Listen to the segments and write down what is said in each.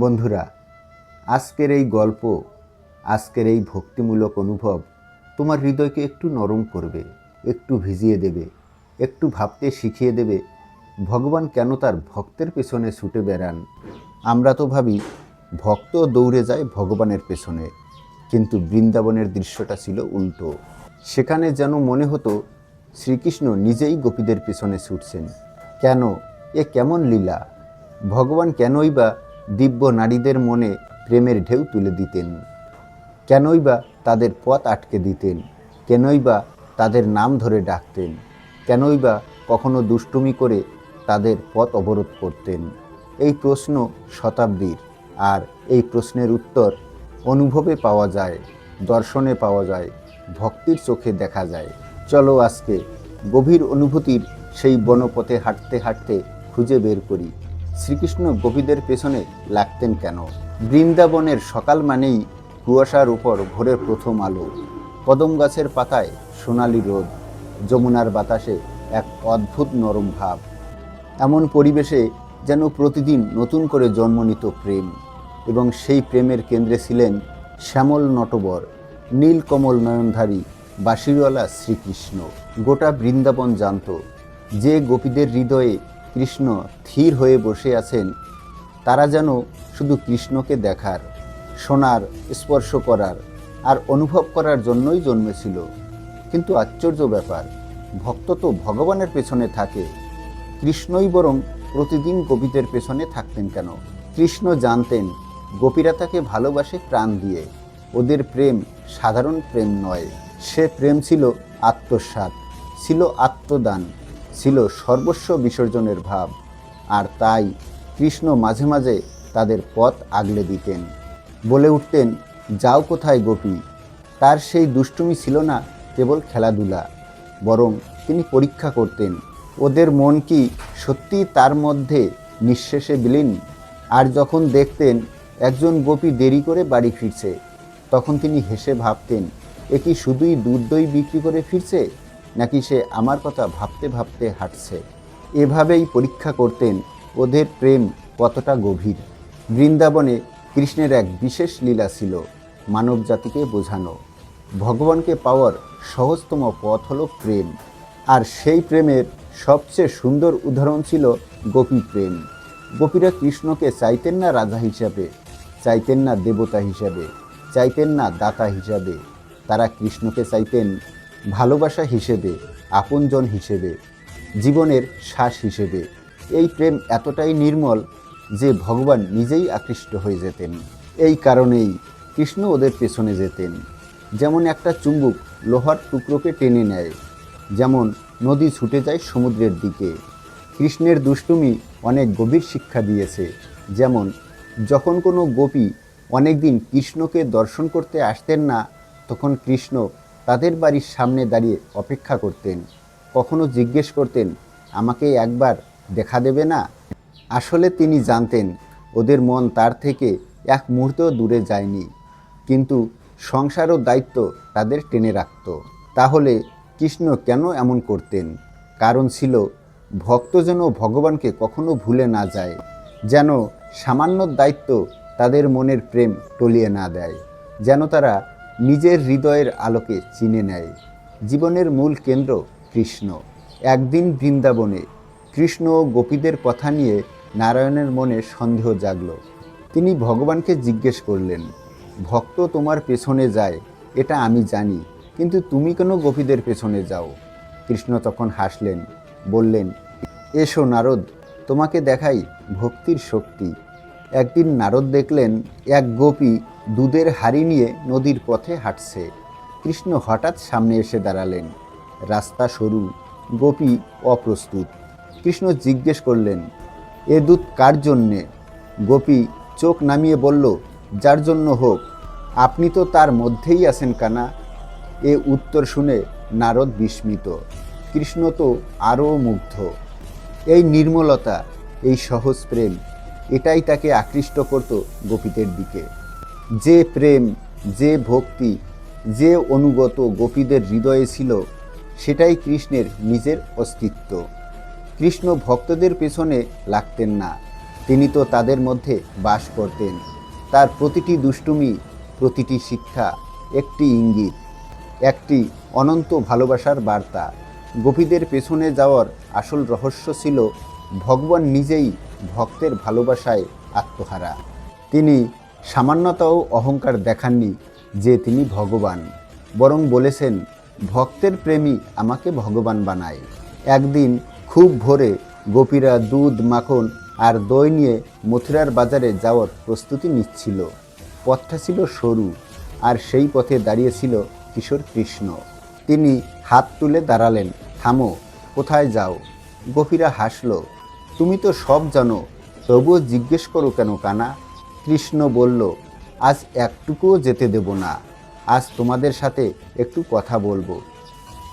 বন্ধুরা, আজকের এই গল্প, আজকের এই ভক্তিমূলক অনুভব তোমার হৃদয়কে একটু নরম করবে, একটু ভিজিয়ে দেবে, একটু ভাবতে শিখিয়ে দেবে, ভগবান কেন তার ভক্তের পেছনে ছুটে বেড়ান? আমরা তো ভাবি, ভক্ত দৌড়ে যায় ভগবানের পেছনে, কিন্তু বৃন্দাবনের দৃশ্যটা ছিল উল্টো। সেখানে যেন মনে হতো, শ্রীকৃষ্ণ নিজেই গোপীদের পেছনে ছুটছেন। কেন? এ কেমন লীলা? ভগবান কেনই বা দিব্য নারীদের মনে প্রেমের ঢেউ তুলে দিতেন। কেনই বা তাদের পথ আটকে দিতেন, কেনই বা তাদের নাম ধরে ডাকতেন, কেনই বা কখনো দুষ্টুমি করে তাদের পথ অবরোধ করতেন। এই প্রশ্ন শতাব্দীর, আর এই প্রশ্নের উত্তর অনুভবে পাওয়া যায়, দর্শনে পাওয়া যায়, ভক্তির চোখে দেখা যায়। চলো আজকে গভীর অনুভূতির সেই বনপথে হাঁটতে হাঁটতে খুঁজে বের করি। শ্রীকৃষ্ণ গোপীদের পেছনে লাগতেন কেন? বৃন্দাবনের সকাল মানেই কুয়াশার উপর ভোরের প্রথম আলো। কদম গাছের পাতায় সোনালি রোদ, যমুনার বাতাসে এক অদ্ভুত নরম ভাব। এমন পরিবেশে যেন প্রতিদিন নতুন করে জন্ম নিত প্রেম। এবং সেই প্রেমের কেন্দ্রে ছিলেন শ্যামল নটবর, নীলকমল নয়নধারী, বাঁশিওয়ালা শ্রীকৃষ্ণ। গোটা বৃন্দাবন জানত যে গোপীদের হৃদয়ে কৃষ্ণ ধীর হয়ে বসে আছেন, তারা যেন শুধু কৃষ্ণকে দেখার, শোনার, স্পর্শ করার আর অনুভব করার জন্যই জন্মেছিল। কিন্তু আশ্চর্য ব্যাপার, ভক্ত তো ভগবানের পেছনে থাকে, কৃষ্ণই বরং প্রতিদিন গোপীদের পেছনে থাকতেন কেন? কৃষ্ণ জানতেন, গোপীরা তাকে ভালোবাসে প্রাণ দিয়ে, ওদের প্রেম সাধারণ প্রেম নয়। সে প্রেম ছিল আত্মসাৎ, ছিল আত্মদান ছিল সর্বস্ব বিসর্জনের ভাব, আর তাই কৃষ্ণ মাঝে মাঝে তাদের পথ আগলে দিতেন। বলে উঠতেন, যাও কোথায় গোপী? তার সেই দুষ্টুমি ছিল না কেবল খেলাধুলা, বরং তিনি পরীক্ষা করতেন, ওদের মন কি সত্যি তার মধ্যে নিঃশেষে বিলীন? আর যখন দেখতেন একজন গোপী দেরি করে বাড়ি ফিরছে, তখন তিনি হেসে ভাবতেন, এ কি শুধুই দুধ দই বিক্রি করে ফিরছে? নাকি সে আমার কথা ভাবতে ভাবতে হাঁটছে? এভাবেই পরীক্ষা করতেন ওদের প্রেম কতটা গভীর। বৃন্দাবনে কৃষ্ণের এক বিশেষ লীলা ছিল মানব জাতিকে বোঝানো। ভগবানকে পাওয়ার সহজতম পথ হলো প্রেম। আর সেই প্রেমের সবচেয়ে সুন্দর উদাহরণ ছিল গোপী প্রেম। গোপীরা কৃষ্ণকে চাইতেন না রাজা হিসাবে, চাইতেন না দেবতা হিসাবে, চাইতেন না দাতা হিসাবে। তারা কৃষ্ণকে চাইতেন ভালোবাসা হিসেবে, আপনজন হিসেবে, জীবনের শ্বাস হিসেবে। এই প্রেম এতটাই নির্মল যে ভগবান নিজেই আকৃষ্ট হয়ে যেতেন। এই কারণেই কৃষ্ণ ওদের পেছনে যেতেন। যেমন একটা চুম্বুক লোহার টুকরোকে টেনে নেয়, যেমন নদী ছুটে যায় সমুদ্রের দিকে। কৃষ্ণের দুষ্টুমি অনেক গভীর শিক্ষা দিয়েছে। যেমন, যখন কোনো গোপী অনেকদিন কৃষ্ণকে দর্শন করতে আসতেন না, তখন কৃষ্ণ তাদের বাড়ির সামনে দাঁড়িয়ে অপেক্ষা করতেন, কখনো জিজ্ঞেস করতেন, আমাকে একবার দেখা দেবে না? আসলে তিনি জানতেন, ওদের মন তার থেকে এক মুহূর্তেও দূরে যায়নি, কিন্তু সংসার ও দায়িত্ব তাদের টেনে রাখত। তাহলে কৃষ্ণ কেন এমন করতেন? কারণ ছিল, ভক্ত যেন ভগবানকে কখনো ভুলে না যায়, যেন সামান্য দায়িত্ব তাদের মনের প্রেম টলিয়ে না দেয়, যেন তারা নিজের হৃদয়ের আলোকে চিনে নেয়। জীবনের মূল কেন্দ্র কৃষ্ণ। একদিন বৃন্দাবনে কৃষ্ণ ও গোপীদের কথা নিয়ে নারায়ণের মনে সন্দেহ জাগল। তিনি ভগবানকে জিজ্ঞেস করলেন, ভক্ত তোমার পেছনে যায়, এটা আমি জানি, কিন্তু তুমি কেন গোপীদের পেছনে যাও? কৃষ্ণ তখন হাসলেন, বললেন, এসো নারদ, তোমাকে দেখাই ভক্তির শক্তি। একদিন নারদ দেখলেন, এক গোপী দুধের হাড়ি নিয়ে নদীর পথে হাঁটছে। কৃষ্ণ হঠাৎ সামনে এসে দাঁড়ালেন। রাস্তা সরু, গোপী অপ্রস্তুত। কৃষ্ণ জিজ্ঞেস করলেন, এ দুধ কার জন্যে? গোপী চোখ নামিয়ে বলল, যার জন্য হোক। আপনি তো তার মধ্যেই আছেন কানা। এ উত্তর শুনে নারদ বিস্মিত। কৃষ্ণ তো আরও মুগ্ধ। এই নির্মলতা, এই সহজ প্রেম, এটাই তাকে আকৃষ্ট করত গোপীদের দিকে। যে প্রেম, যে ভক্তি, যে অনুগত গোপীদের হৃদয়ে ছিল, সেটাই কৃষ্ণের নিজের অস্তিত্ব। কৃষ্ণ ভক্তদের পেছনে লাগতেন না। তিনি তো তাদের মধ্যে বাস করতেন। তার প্রতিটি দুষ্টুমি, প্রতিটি শিক্ষা একটি ইঙ্গিত, একটি অনন্ত ভালোবাসার বার্তা। গোপীদের পেছনে যাওয়ার আসল রহস্য ছিল ভগবান নিজেই ভক্তের ভালোবাসায় আত্মহারা। তিনি সামান্যতাও অহংকার দেখাননি যে তিনি ভগবান, বরং বলেছেন, ভক্তের প্রেমী আমাকে ভগবান বানায়। একদিন খুব ভোরে গোপীরা দুধ, মাখন আর দই নিয়ে মথুরার বাজারে যাওয়ার প্রস্তুতি নিচ্ছিল। পথটা ছিল সরু আর সেই পথে দাঁড়িয়েছিল কিশোর কৃষ্ণ। তিনি হাত তুলে দাঁড়ালেন, থামো, কোথায় যাও? গোপীরা হাসল, তুমি তো সব জানো, তবুও জিজ্ঞেস করো কেন কানা? কৃষ্ণ বলল, আজ একটুকুও যেতে দেব না। আজ তোমাদের সাথে একটু কথা বলব।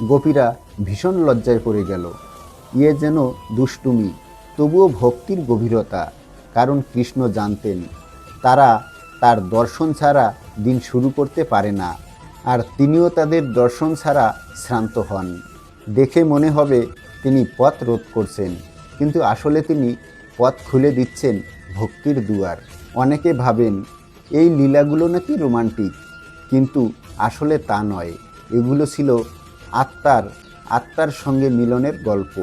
গোপীরা ভীষণ লজ্জায় পড়ে গেল। ইয়ে যেন দুষ্টুমি, তবুও ভক্তির গভীরতা, কারণ কৃষ্ণ জানতেন, তারা তার দর্শন ছাড়া দিন শুরু করতে পারে না, আর তিনিও তাদের দর্শন ছাড়া শ্রান্ত হন। দেখে মনে হবে তিনি পথ রোধ করছেন, কিন্তু আসলে তিনি পথ খুলে দিচ্ছেন ভক্তির দুয়ার। অনেকে ভাবেন এই লীলাগুলো নাকি রোমান্টিক, কিন্তু আসলে তা নয়। এগুলো ছিল আত্মার আত্মার সঙ্গে মিলনের গল্প,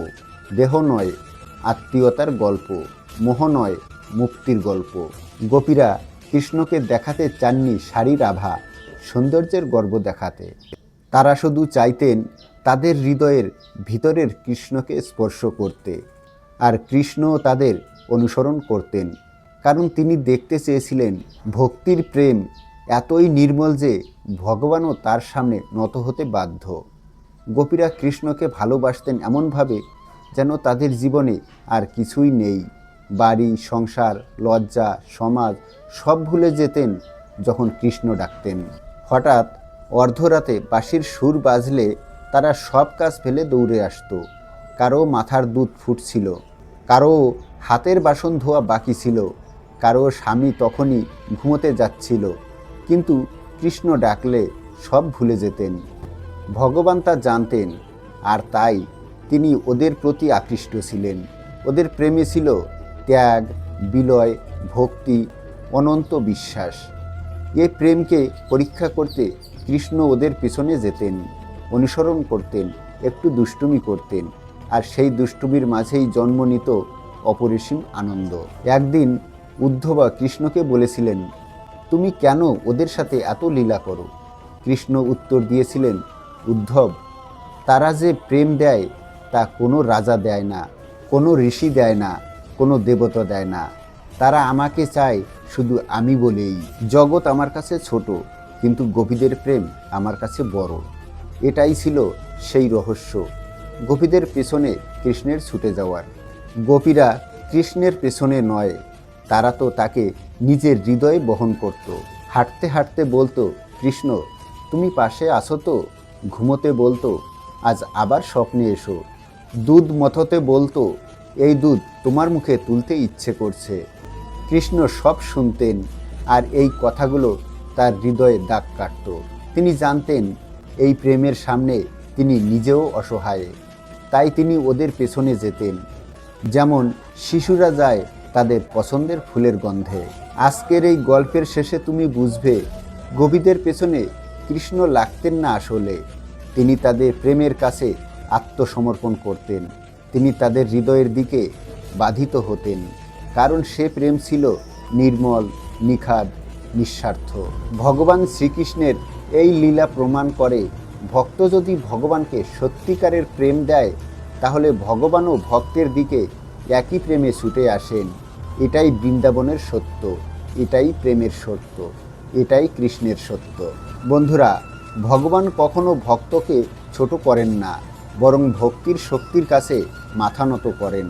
দেহ নয়, আত্মীয়তার গল্প, মোহ নয়, মুক্তির গল্প। গোপীরা কৃষ্ণকে দেখাতে চাননি শাড়ির আভা সৌন্দর্যের গর্ব দেখাতে। তারা শুধু চাইতেন তাদের হৃদয়ের ভিতরের কৃষ্ণকে স্পর্শ করতে, আর কৃষ্ণ তাদের অনুসরণ করতেন। কারণ তিনি দেখতে চেয়েছিলেন ভক্তির প্রেম এতই নির্মল যে ভগবানও তার সামনে নত হতে বাধ্য। গোপীরা কৃষ্ণকে ভালোবাসতেন এমনভাবে যেন তাদের জীবনে আর কিছুই নেই। বাড়ি, সংসার, লজ্জা, সমাজ সব ভুলে যেতেন যখন কৃষ্ণ ডাকতেন। হঠাৎ অর্ধরাতে বাঁশির সুর বাজলে তারা সব কাজ ফেলে দৌড়ে আসতো। কারও মাথার দুধ ফুটছিল, কারও হাতের বাসন ধোয়া বাকি ছিল কারও স্বামী তখনই ঘুমোতে যাচ্ছিল, কিন্তু কৃষ্ণ ডাকলে সব ভুলে যেতেন। ভগবান তা জানতেন, আর তাই তিনি ওদের প্রতি আকৃষ্ট ছিলেন। ওদের প্রেমে ছিল ত্যাগ, বিলয়, ভক্তি, অনন্ত বিশ্বাস। এই প্রেমকে পরীক্ষা করতে কৃষ্ণ ওদের পিছনে যেতেন, অনুসরণ করতেন, একটু দুষ্টুমি করতেন, আর সেই দুষ্টুমির মাঝেই জন্ম নিত অপরিসীম আনন্দ। একদিন উদ্ধবা কৃষ্ণকে বলেছিলেন, তুমি কেন ওদের সাথে এত লীলা করো? কৃষ্ণ উত্তর দিয়েছিলেন, উদ্ধব, তারা যে প্রেম দেয়, তা কোনো রাজা দেয় না, কোনো ঋষি দেয় না, কোনো দেবতা দেয় না। তারা আমাকে চায় শুধু আমি বলেই। জগৎ আমার কাছে ছোট, কিন্তু গোপীদের প্রেম আমার কাছে বড়। এটাই ছিল সেই রহস্য। গোপীদের পেছনে কৃষ্ণের ছুটে যাওয়ার। গোপীরা কৃষ্ণের পেছনে নয় তারা তো তাকে নিজের হৃদয়ে বহন করত। হাঁটতে হাঁটতে বলতো, কৃষ্ণ, তুমি পাশে আসো তো? ঘুমোতে বলতো, আজ আবার স্বপ্নে এসো। দুধ মথতে বলতো, এই দুধ তোমার মুখে তুলতে ইচ্ছে করছে। কৃষ্ণ সব শুনতেন আর এই কথাগুলো তার হৃদয়ে দাগ কাটত। তিনি জানতেন এই প্রেমের সামনে তিনি নিজেও অসহায়, তাই তিনি ওদের পেছনে যেতেন। যেমন শিশুরা যায় তাদের পছন্দের ফুলের গন্ধে। আজকের এই গল্পের শেষে তুমি বুঝবে গোপীদের পেছনে কৃষ্ণ লাগতেন না আসলে। তিনি তাদের প্রেমের কাছে আত্মসমর্পণ করতেন। তিনি তাদের হৃদয়ের দিকে বাধিত হতেন। কারণ সে প্রেম ছিল নির্মল, নিখাদ, নিঃস্বার্থ। ভগবান শ্রীকৃষ্ণের এই লীলা প্রমাণ করে, ভক্ত যদি ভগবানকে সত্যিকারের প্রেম দেয়, তাহলে ভগবানও ভক্তের দিকে একই প্রেমে ছুটে আসেন। এটাই বৃন্দাবনের সত্য, এটাই প্রেমের সত্য, এটাই কৃষ্ণের সত্য। বন্ধুরা, ভগবান কখনো ভক্তকে ছোট করেন না, বরং ভক্তির শক্তির কাছে মাথা নত করেন।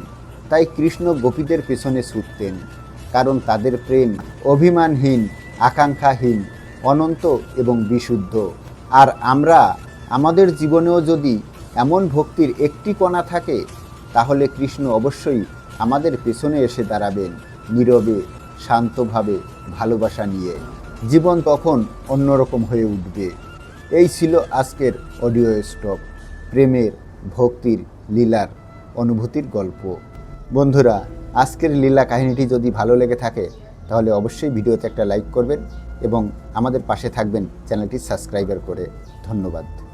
তাই কৃষ্ণ গোপীদের পেছনে ছুটতেন, কারণ তাদের প্রেম অভিমানহীন, আকাঙ্ক্ষাহীন, অনন্ত এবং বিশুদ্ধ। আর আমরা, আমাদের জীবনেও যদি এমন ভক্তির একটি কণা থাকে তাহলে কৃষ্ণ অবশ্যই আমাদের পেছনে এসে দাঁড়াবেন, নীরবে, শান্তভাবে ভালোবাসা নিয়ে। জীবন তখন অন্যরকম হয়ে উঠবে। এই ছিল আজকের অডিও স্টপ, প্রেমের, ভক্তির, লীলার অনুভূতির গল্প। বন্ধুরা, আজকের লীলা কাহিনীটি যদি ভালো লেগে থাকে, তাহলে অবশ্যই ভিডিওতে একটা লাইক করবেন এবং আমাদের পাশে থাকবেন চ্যানেলটি সাবস্ক্রাইবার করে। ধন্যবাদ।